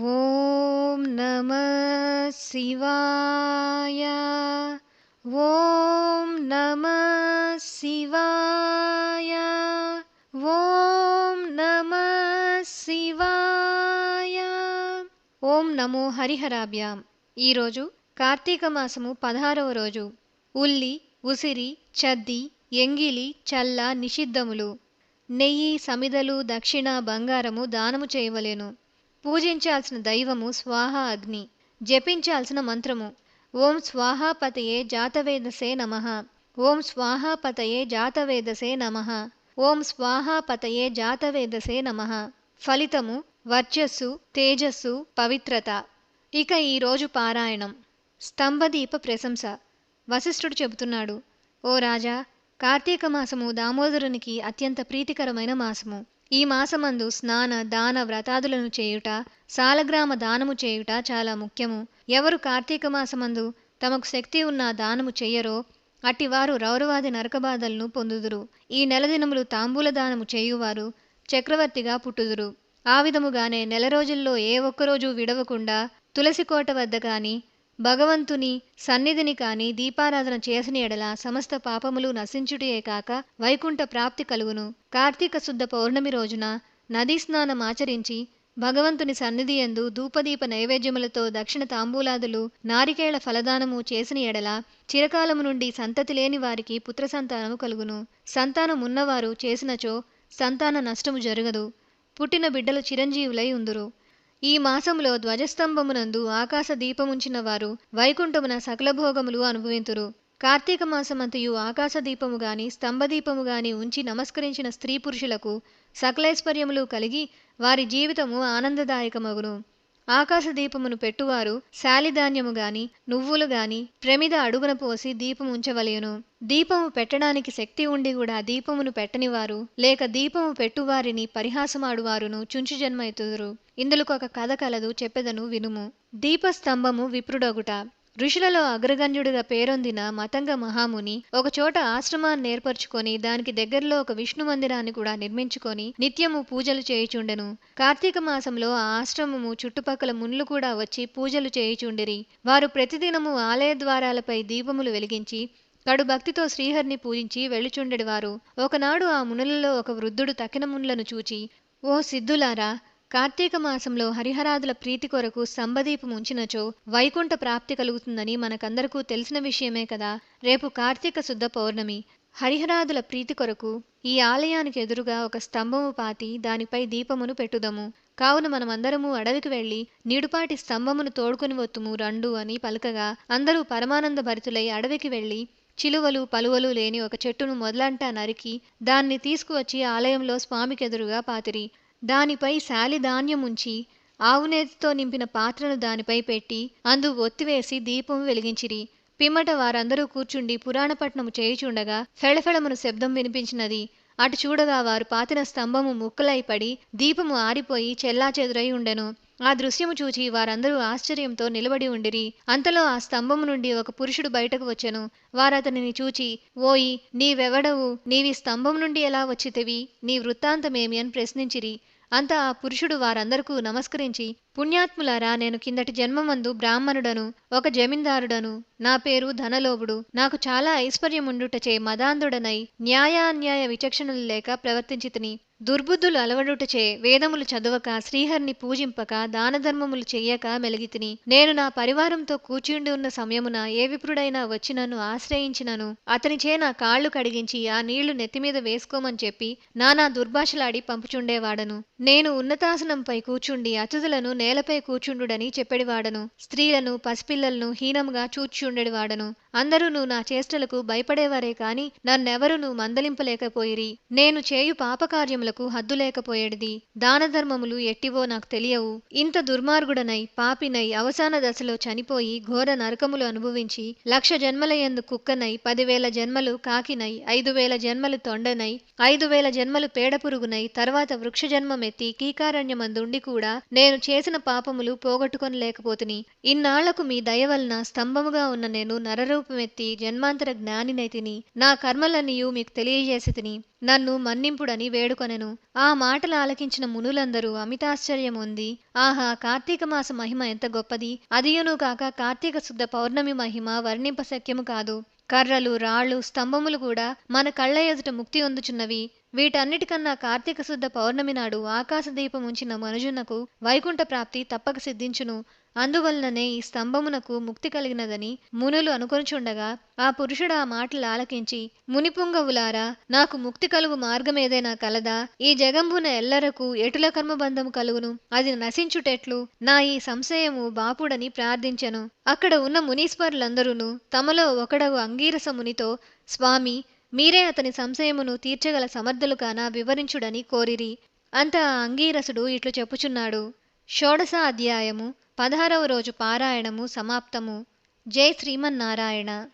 ఓం నమ శివాయ. ఓం నమ శివాయ. ఓం నమ శివాయ. ఓం నమో హరిహరాభ్యాం. ఈరోజు కార్తీక మాసము పదహారవ రోజు. ఉల్లి ఉసిరి చద్ది ఎంగిలి చల్ల నిషిద్ధములు. నెయ్యి సమిదలు దక్షిణ బంగారము దానము చేయవలెను. పూజించాల్సిన దైవము స్వాహ అగ్ని జపించాల్సిన మంత్రము. ఓం స్వాహాపతయే జాతవేదసే నమ. ఓం స్వాహాపతయే జాతవేదసే నమ. ఓం స్వాహాపతయే జాతవేదసే నమ. ఫలితము వర్చస్సు తేజస్సు పవిత్రత. ఇక ఈరోజు పారాయణం. స్తంభదీప ప్రశంస. వశిష్ఠుడు చెబుతున్నాడు ఓ రాజా కార్తీక మాసము దామోదరునికి అత్యంత ప్రీతికరమైన మాసము. ఈ మాసమందు స్నాన దాన వ్రతాదులను చేయుట సాలగ్రామ దానము చేయుట చాలా ముఖ్యము. ఎవరు కార్తీక మాసమందు తమకు శక్తి ఉన్న దానము చెయ్యరో అట్టివారు రౌరవాది నరకబాధలను పొందుదురు. ఈ నెల దినములు తాంబూల దానము చేయువారు చక్రవర్తిగా పుట్టుదురు. ఆ విధముగానే నెల రోజుల్లో ఏ ఒక్కరోజు విడవకుండా తులసికోట వద్ద గాని భగవంతుని సన్నిధిని కాని దీపారాధన చేసిన ఎడల సమస్త పాపములు నశించుటయే కాక వైకుంఠ ప్రాప్తి కలుగును. కార్తీక శుద్ధ పౌర్ణమి రోజున నదీ స్నానం ఆచరించి భగవంతుని సన్నిధి ఎందు ధూపదీప నైవేద్యములతో దక్షిణ తాంబూలాదులు నారికేళ ఫలదానము చేసిన ఎడల చిరకాలము నుండి సంతతి లేని వారికి పుత్ర సంతానము కలుగును. సంతానం ఉన్నవారు చేసినచో సంతాన నష్టము జరగదు. పుట్టిన బిడ్డలు చిరంజీవులై ఉందురు. ఈ మాసములో ధ్వజస్తంభమునందు ఆకాశ దీపముంచిన వారు వైకుంఠమున సకల భోగములు అనుభవింతురు. కార్తీక మాసమంతయు ఆకాశ దీపము గాని స్తంభదీపము గాని ఉంచి నమస్కరించిన స్త్రీ పురుషులకు సకలైశ్వర్యములు కలిగి వారి జీవితము ఆనందదాయకమగును. ఆకాశ దీపమును పెట్టువారు శాలిధాన్యము గాని నువ్వులు గాని ప్రమిద అడుగున పోసి దీపం ఉంచవలయును దీపము పెట్టడానికి శక్తి ఉండి కూడా దీపమును పెట్టనివారు లేక దీపము పెట్టువారిని పరిహాసమాడువారును చుంచు జన్మైతుదురు ఇందులోకొక కథ కలదు చెప్పెదను వినుము. దీపస్తంభము విప్రుడొగుట. ఋషులలో అగ్రగణ్యుడిగా పేరొందిన మతంగ మహాముని ఒకచోట ఆశ్రమాన్ని ఏర్పరచుకొని దానికి దగ్గరలో ఒక విష్ణు మందిరాన్ని కూడా నిర్మించుకొని నిత్యము పూజలు చేయుచుండెను. కార్తీక మాసంలో ఆ ఆశ్రమము చుట్టుపక్కల మునులు కూడా వచ్చి పూజలు చేయుచుండిరి. వారు ప్రతిదినము ఆలయ ద్వారాలపై దీపములు వెలిగించి కడు భక్తితో శ్రీహరిని పూజించి వెళ్ళుచుండెడివారు. ఒకనాడు ఆ మునులలో ఒక వృద్ధుడు తక్కిన మునులను చూచి ఓ సిద్ధులారా కార్తీక మాసంలో హరిహరాదుల ప్రీతి కొరకు సంబదీపం ఉంచినచో వైకుంఠ ప్రాప్తి కలుగుతుందని మనకందరకు తెలిసిన విషయమే కదా. రేపు కార్తీక శుద్ధ పౌర్ణమి. హరిహరాదుల ప్రీతి కొరకు ఈ ఆలయానికి ఎదురుగా ఒక స్తంభము పాతి దానిపై దీపమును పెట్టుదము. కావున మనమందరము అడవికి వెళ్ళి నీడుపాటి స్తంభమును తోడుకుని వత్తుము రండు అని పలకగా అందరూ పరమానంద భరితులై అడవికి వెళ్ళి చిలువలు పలువలు లేని ఒక చెట్టును మొదలంటా నరికి దాన్ని తీసుకువచ్చి ఆలయంలో స్వామికెదురుగా పాతిరి. దానిపై శాలిధాన్యముంచి ఆవునేతితో నింపిన పాత్రను దానిపై పెట్టి అందు ఒత్తివేసి దీపం వెలిగించిరి. పిమ్మట వారందరూ కూర్చుండి పురాణపట్నము చేయుచుండగా ఫెళఫెళమును శబ్దం వినిపించినది. అటు చూడగా వారు పాతిన స్తంభము ముక్కలై పడి దీపము ఆరిపోయి చెల్లాచెదురై ఉండెను. ఆ దృశ్యము చూచి వారందరూ ఆశ్చర్యంతో నిలబడి ఉండిరి. అంతలో ఆ స్తంభము నుండి ఒక పురుషుడు బయటకు వచ్చెను. వారతనిని చూచి ఓయి నీవెవడవు? నీవి స్తంభం నుండి ఎలా వచ్చితివి? నీ వృత్తాంతమేమి అని ప్రశ్నించిరి. అంత పురుషుడు వారందరకు నమస్కరించి పుణ్యాత్ములారా నేను కిందటి జన్మమందు బ్రాహ్మణుడను ఒక జమీందారుడను నా పేరు ధనలోభుడు. నాకు చాలా ఐశ్వర్యముండుటచే మదాంధుడనై న్యాయాన్యాయ విచక్షణలు లేక ప్రవర్తించితిని. దుర్బుద్ధులు అలవడుటచే వేదములు చదవక శ్రీహరిని పూజింపక దానధర్మములు చెయ్యక మెలిగితిని నేను నా పరివారంతో కూర్చుండి ఉన్న సమయమున ఏ విప్రుడైనా వచ్చి నన్ను ఆశ్రయించినను. అతనిచే నా కాళ్ళు కడిగించి ఆ నీళ్ళు నెత్తిమీద వేసుకోమని చెప్పి నానా దుర్భాషలాడి పంపుచుండేవాడను. నేను ఉన్నతాసనంపై కూర్చుండి అతిథులను నేలపై కూర్చుండుడని చెప్పెడివాడను స్త్రీలను పసిపిల్లలను హీనముగా చూచుండెడివాడను అందరూ నా చేష్టలకు భయపడేవారే కాని నన్నెవరును మందలింపలేకపోయిరి. నేను చేయు పాపకార్యములకు హద్దు లేకపోయేడిది. దానధర్మములు ఎట్టివో నాకు తెలియవు. ఇంత దుర్మార్గుడనై పాపినై అవసాన దశలో చనిపోయి ఘోర నరకములు అనుభవించి లక్ష జన్మలయందు కుక్కనై పదివేల జన్మలు కాకినై ఐదు వేల జన్మలు తొండనై ఐదు వేల జన్మలు పేడపురుగునై తర్వాత వృక్ష జన్మమెత్తి కీకారణ్యమందుండి కూడా నేను చేసిన పాపములు పోగొట్టుకొనలేకపోతుని. ఇన్నాళ్ళకు మీ దయ వలన స్తంభముగా ఉన్న నేను నరరూ రూపమెత్తి జన్మాంతర జ్ఞానినైతిని నా కర్మలన్నీయు మీకు తెలియజేసి తిని నన్ను మన్నింపుడని వేడుకొనెను. ఆ మాటలు ఆలకించిన మునులందరూ అమితాశ్చర్యం ఉంది ఆహా కార్తీక మాస మహిమ ఎంత గొప్పది. అదియును కాక కార్తీక శుద్ధ పౌర్ణమి మహిమ వర్ణింప శక్యము కాదు. కర్రలు రాళ్ళు స్తంభములు కూడా మన కళ్ళ ఎదుట ముక్తి అందుచున్నవి వీటన్నిటికన్నా కార్తీక శుద్ధ పౌర్ణమి నాడు ఆకాశదీపం ఉంచిన మనుజునకు వైకుంఠ ప్రాప్తి తప్పక సిద్ధించును. అందువలననే ఈ స్తంభమునకు ముక్తి కలిగినదని మునులు అనుకొనుచుండగా ఆ పురుషుడు ఆ మాటలు ఆలకించి మునిపుంగవులారా నాకు ముక్తి కలుగు మార్గమేదైనా కలదా? ఈ జగంబున ఎల్లరకు ఎటుల కర్మబంధము కలుగును? అది నశించుటెట్లు? నా ఈ సంశయము బాపుడని ప్రార్థించెను. అక్కడ ఉన్న మునీశ్వరులందరూను తమలో ఒకడవు అంగీరస మునితో స్వామి మీరే అతని సంశయమును తీర్చగల సమర్థులు కాన వివరించుడని కోరిరి. అంత అంగీరసుడు ఇట్లు చెప్పుచున్నాడు. షోడశ అధ్యాయము పదహారవ రోజు పారాయణము సమాప్తము. జై శ్రీమన్నారాయణ.